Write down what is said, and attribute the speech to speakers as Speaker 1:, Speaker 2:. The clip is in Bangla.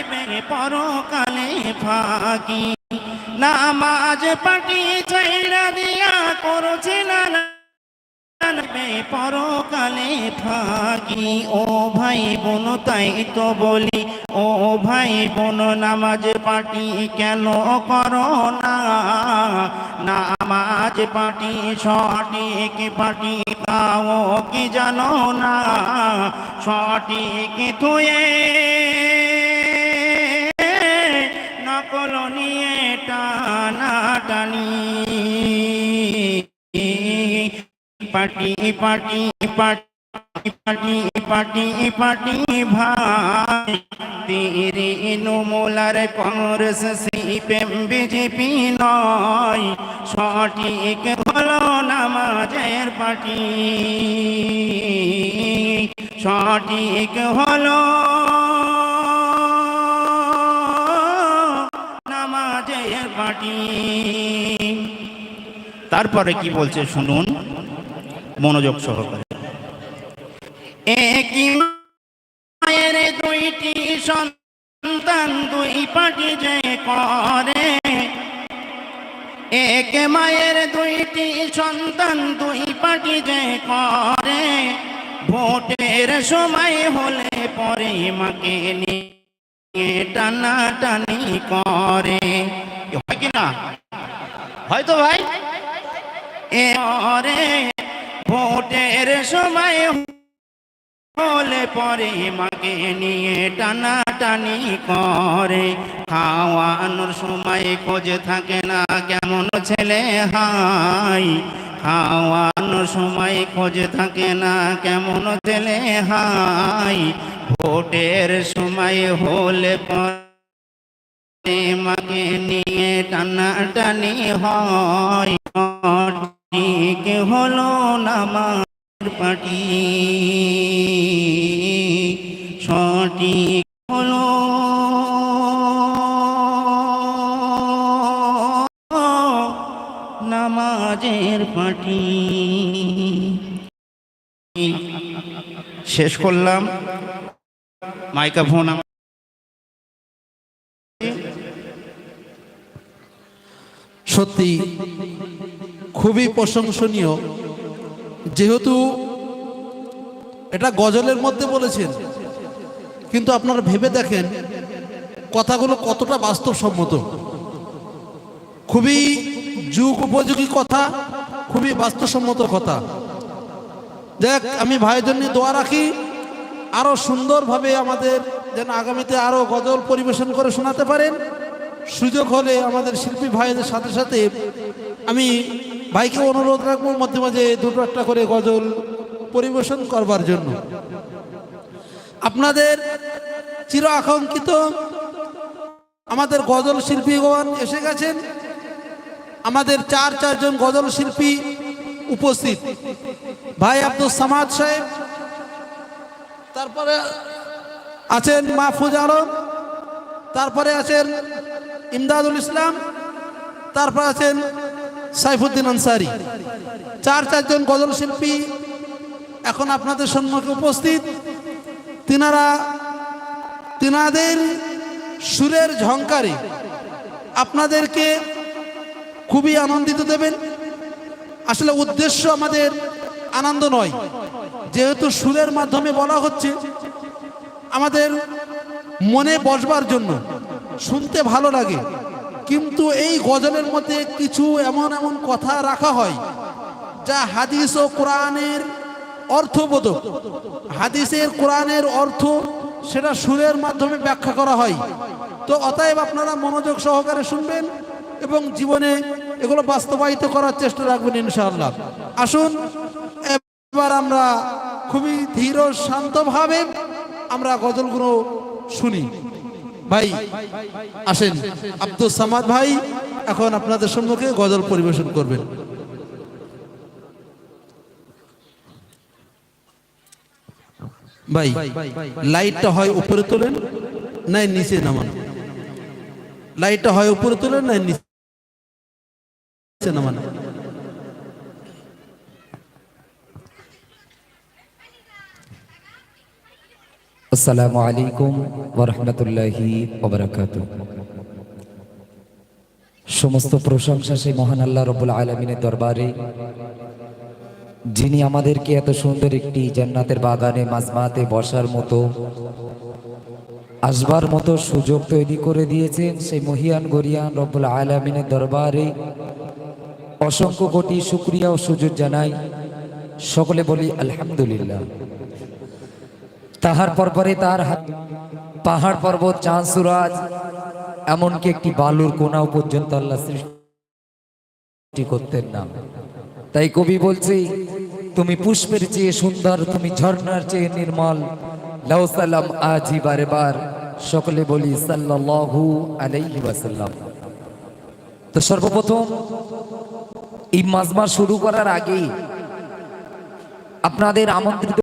Speaker 1: পাইবে পরকালে ফাঁকি। নামাজ পাটি ছাইরা দিয়া করছে না পরকালে ফাঁকি। ও ভাই বোন, তাই তো বলি, ও ভাই বোন, নামাজ পাটি কেন করো না? নামাজ পাটি সঠিক পাটি তাও কি জানো না? সঠিক থুয়ে নকল নিয়ে টানা টানি। পাটি পাটি পাটি পাটি পাটি পাটি ভাই। তেরে নোমলার কংগ্রেস সিপিএম, বিজেপি নয়। সঠিক হলো নামাজের পাটি। সঠিক হলো পাটি তারপরে কি বলছে শুনুন, মনোযোগ সহকারে। একই মায়ের দুইটি সন্তান, দুই পাটি যে করে। এক মায়ের দুইটি সন্তান, দুই পাটি যে করে। ভোটের সময় হলে পরে মাকে নিয়ে টানা টানি করে। হয় কি না হয়তো ভাই? এরে ভোটের সময় হলে পরে মাকে নিয়ে টানা টানি করে। খাওয়ানোর সময় খোঁজ থাকে না কেমন ছেলে হাই। খাওয়ানোর সময় খোঁজ থাকে না কেমন ছেলে হাই। ভোটের সময় হলে পরে মাকে নিয়ে টানা টানি হয় ঠিক হলো নামার পাটি? সঠিক হলো নামাজের পাটি। শেষ করলাম। মাইকা ফোন আমার
Speaker 2: সত্যি খুবই প্রশংসনীয়। যেহেতু এটা গজলের মধ্যে বলেছেন, কিন্তু আপনারা ভেবে দেখেন, কথাগুলো কতটা বাস্তবসম্মত। খুবই যুগ উপযোগী কথা, খুবই বাস্তবসম্মত কথা। দেখ আমি ভাইয়ের জন্য দোয়া রাখি। আরও সুন্দরভাবে আমাদের যেন আগামীতে আরও গজল পরিবেশন করে শোনাতে পারেন। সুযোগ হলে আমাদের শিল্পী ভাইদের সাথে সাথে আমি ভাইকে অনুরোধ রাখব মধ্যে মাঝে দুটো একটা করে গজল পরিবেশন করবার জন্য। আপনাদের চির আকাঙ্ক্ষিত আমাদের গজল শিল্পীগণ এসে গেছেন। আমাদের চার চারজন গজল শিল্পী উপস্থিত। ভাই আব্দুল সামাদ সাহেব, তারপরে আছেন মাহফুজ আলম, তারপরে আছেন ইমদাদুল ইসলাম, তারপর আছেন সাইফুদ্দিন আনসারি। চার, চারজন গজল শিল্পী এখন আপনাদের সম্মুখে উপস্থিত। তিনারা, তিনাদের সুরের ঝংকারে আপনাদেরকে খুবই আনন্দিত দেবেন। আসলে উদ্দেশ্য আমাদের আনন্দ নয়, যেহেতু সুরের মাধ্যমে বলা হচ্ছে আমাদের মনে বসবার জন্য। শুনতে ভালো লাগে। কিন্তু এই গজলের মধ্যে কিছু এমন এমন কথা রাখা হয়, যা হাদিস ও কোরআনের অর্থবোধক। হাদিসের কোরআনের অর্থ সেটা সুরের মাধ্যমে ব্যাখ্যা করা হয়। তো অতএব আপনারা মনোযোগ সহকারে শুনবেন এবং জীবনে এগুলো বাস্তবায়িত করার চেষ্টা রাখবেন ইনশাআল্লাহ। আসুন, এবার আমরা খুবই ধীর শান্তভাবে আমরা গজলগুলো শুনি। ভাই, আসেন। আব্দুল সামাদ ভাই, এখন আপনাদের সম্মুখে গজল পরিবেশন করবেন। ভাই, লাইটটা হয় উপরে তোলেন নাই নিচে নামান? লাইটটা হয় উপরে তোলেন নাই নিচে নামান?
Speaker 3: আসসালামু আলাইকুম ওরহমতুল্লাহি সমস্ত প্রশংসা সেই মহান আল্লাহ রবুল আলমিনের দরবারে, যিনি আমাদেরকে এত সুন্দর একটি জান্নাতের বাগানে মাজমাতে বসার মতো, আসবার মতো সুযোগ তৈরি করে দিয়েছেন সেই মহিয়ান গরিয়ান রব্বুল আলমিনের দরবারে। অসংখ্য কোটি শুক্রিয়া ও সুযোগ জানাই। সকলে বলি আলহামদুলিল্লাহ। তাহার পরপরে তার পাহাড় পর্বত, চাঁদ, সুরাজ, এমনকি একটি বালুর কোনাও পর্যন্ত আল্লাহ সৃষ্টি করতেন না। তাই কবি বলছে, তুমি পুষ্পের চেয়ে সুন্দর, তুমি ঝর্ণার চেয়ে নির্মল। লাউ সালাম আজি বারে বার। সকলে বলি, সাল্লাল্লাহু আলাইহি ওয়াসাল্লাম। তো সর্বপ্রথম, এই মাজমা শুরু করার আগে আপনাদের আমন্ত্রিত